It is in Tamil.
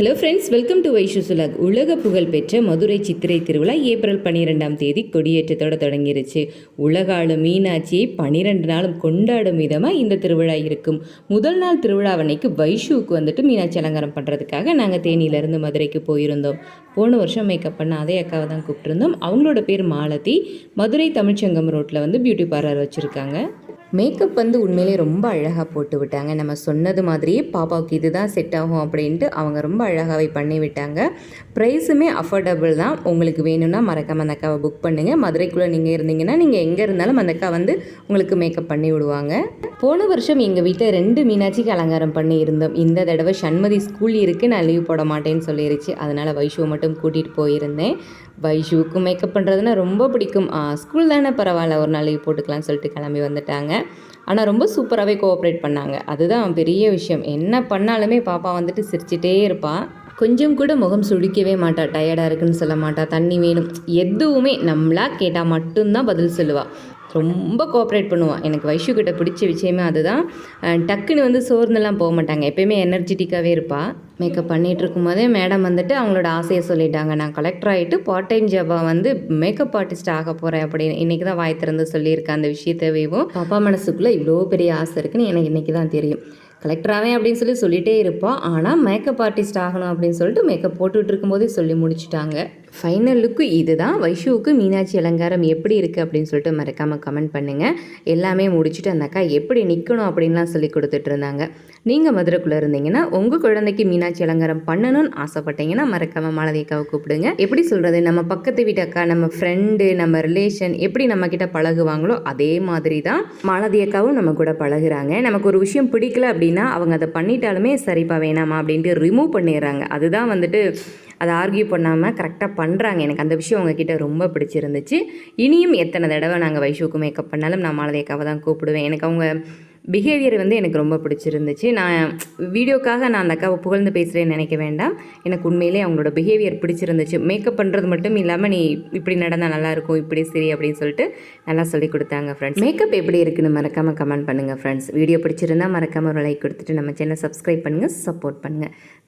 Hello friends welcome to Vaishu சுலக் உலக புகழ்பெற்ற மதுரை சித்திரை திருவிழா ஏப்ரல் பன்னிரெண்டாம் தேதி கொடியேற்றத்தோட தொடங்கிருச்சு உலக ஆளு மீனாட்சியை பன்னிரெண்டு நாளும் கொண்டாடும் விதமாக இந்த திருவிழா இருக்கும் முதல் நாள் திருவிழாவன்னைக்கு வைஷுவுக்கு வந்துட்டு மீனாட்சி அலங்காரம் பண்ணுறதுக்காக நாங்கள் தேனியிலேருந்து மதுரைக்கு போயிருந்தோம் போன வருஷம் மேக்கப் பண்ண அதே அக்காவை தான் கூப்பிட்டுருந்தோம் அவங்களோட பேர் மாலதி மதுரை தமிழ்ச்சங்கம் ரோட்டில் வந்து பியூட்டி பார்லர் வச்சுருக்காங்க மேக்கப் வந்து உண்மையிலே ரொம்ப அழகாக போட்டு விட்டாங்க. நம்ம சொன்னது மாதிரியே பாப்பாவுக்கு இதுதான் செட் ஆகும் அப்படின்ட்டு அவங்க ரொம்ப அழகாகவே பண்ணி விட்டாங்க. ப்ரைஸுமே அஃபோர்டபுள் தான். உங்களுக்கு வேணும்னா மறக்காம அந்த அக்காவை புக் பண்ணுங்கள் மதுரைக்குள்ளே நீங்கள் இருந்தீங்கன்னா நீங்கள் எங்கே இருந்தாலும் அந்த அக்கா வந்து உங்களுக்கு மேக்கப் பண்ணி விடுவாங்க. போன வருஷம் எங்கள் வீட்டில் ரெண்டு மீனாட்சிக்கு அலங்காரம் பண்ணி இருந்தோம் இந்த தடவை சண்மதி ஸ்கூல் இருக்குது நான் லீவ் போட மாட்டேன்னு சொல்லிருச்சு. அதனால் வைஷுவை மட்டும் கூட்டிகிட்டு போயிருந்தேன். வைஷுவுக்கு மேக்கப் பண்ணுறதுனா ரொம்ப பிடிக்கும். ஸ்கூல் தானே பரவாயில்ல. ஒரு நாள் லீவ் போட்டுக்கலாம்னு சொல்லிட்டு கிளம்பி வந்துட்டாங்க. ஆனால் ரொம்ப சூப்பராகவே கோஆப்ரேட் பண்ணாங்க. அதுதான் பெரிய விஷயம். என்ன பண்ணாலுமே பாப்பா வந்துட்டு சிரிச்சிட்டே இருப்பாள் கொஞ்சம் கூட முகம் சுழிக்கவே மாட்டா டயர்டாக இருக்குன்னு சொல்ல மாட்டா. தண்ணி வேணும். எதுவுமே நம்மளா கேட்டால் மட்டும்தான் பதில் சொல்லுவாள் ரொம்ப கோஆப்ரேட் பண்ணுவாள் எனக்கு வைஷு கிட்ட பிடிச்ச விஷயமே அதுதான். டக்குன்னு வந்து சோர்ந்தெல்லாம் போக மாட்டாங்க. எப்பயுமே எனர்ஜெட்டிக்காகவே இருப்பாள் மேக்கப் பண்ணிகிட்டு இருக்கும்போதே மேடம் வந்துட்டு அவங்களோட ஆசையை சொல்லிட்டாங்க. நான் கலெக்டர் ஆகிட்டு பார்ட் டைம் ஜாபாக வந்து மேக்கப் ஆர்டிஸ்ட் ஆக போகிறேன் அப்படின்னு இன்றைக்கி தான் வாய் திறந்து சொல்லியிருக்கேன். அந்த விஷயத்தவேவும் பாப்பா மனசுக்குள்ளே இவ்வளோ பெரிய ஆசை இருக்குன்னு எனக்கு இன்றைக்கி தான் தெரியும். கலெக்டர் ஆவேன் அப்படின்னு சொல்லி சொல்லிகிட்டே இருப்பாள் ஆனால் மேக்கப் ஆர்டிஸ்ட் ஆகணும் அப்படின்னு சொல்லிட்டு மேக்கப் போட்டுட்டு இருக்கும்போதே சொல்லி முடிச்சிட்டாங்க. ஃபைனல் லுக்கு இதுதான். வைஷுவுக்கு மீனாட்சி அலங்காரம் எப்படி இருக்குது அப்படின்னு சொல்லிட்டு மறக்காமல் கமெண்ட் பண்ணுங்கள் எல்லாமே முடிச்சுட்டு அந்த அக்கா எப்படி நிற்கணும் அப்படின்லாம் சொல்லி கொடுத்துட்டு இருந்தாங்க. நீங்கள் மதுரைக்குள்ளே இருந்தீங்கன்னா உங்கள் குழந்தைக்கு மீனாட்சி அலங்காரம் பண்ணணும்னு ஆசைப்பட்டீங்கன்னா மறக்காமல் மாலதி அக்காவை கூப்பிடுங்க. எப்படி சொல்கிறது நம்ம பக்கத்து வீட்டு அக்கா நம்ம ஃப்ரெண்டு நம்ம ரிலேஷன் எப்படி நம்மக்கிட்ட பழகுவாங்களோ அதே மாதிரி தான் மாலதி அக்காவும் நம்ம கூட பழகுறாங்க. நமக்கு ஒரு விஷயம் பிடிக்கல அப்படின்னா அவங்க அதை பண்ணிட்டாலுமே சரிப்பா வேணாமா அப்படின்ட்டு ரிமூவ் பண்ணிடுறாங்க. அதுதான் வந்துட்டு அதை ஆர்கியூ பண்ணாமல் கரெக்டாக பண்ணுறாங்க எனக்கு அந்த விஷயம் உங்ககிட்ட ரொம்ப பிடிச்சிருந்துச்சு. இனியும் எத்தனை தடவை நாங்கள் வைஷுக்கு மேக்கப் பண்ணாலும் நான் மாலதி தான் கூப்பிடுவேன். எனக்கு அவங்க பிஹேவியர் வந்து எனக்கு ரொம்ப பிடிச்சிருந்துச்சு. நான் வீடியோக்காக நான் அந்த அக்காவை புகழ்ந்து பேசுகிறேன்னு நினைக்க வேண்டாம். எனக்கு உண்மையிலே அவங்களோட பிஹேவியர் பிடிச்சிருந்துச்சு. மேக்கப் பண்ணுறது மட்டும் இல்லாமல் நீ இப்படி நடந்தால் நல்லாயிருக்கும் இப்படி சரி அப்படின்னு சொல்லிட்டு நல்லா சொல்லி கொடுத்தாங்க ஃப்ரெண்ட்ஸ் மேக்கப் எப்படி இருக்குன்னு மறக்காமல் கமெண்ட் பண்ணுங்கள் ஃப்ரெண்ட்ஸ் வீடியோ பிடிச்சிருந்தா மறக்காமல் ஒரு லைக் கொடுத்துட்டு நம்ம சேனல் சப்ஸ்கிரைப் பண்ணுங்கள் சப்போர்ட் பண்ணுங்கள்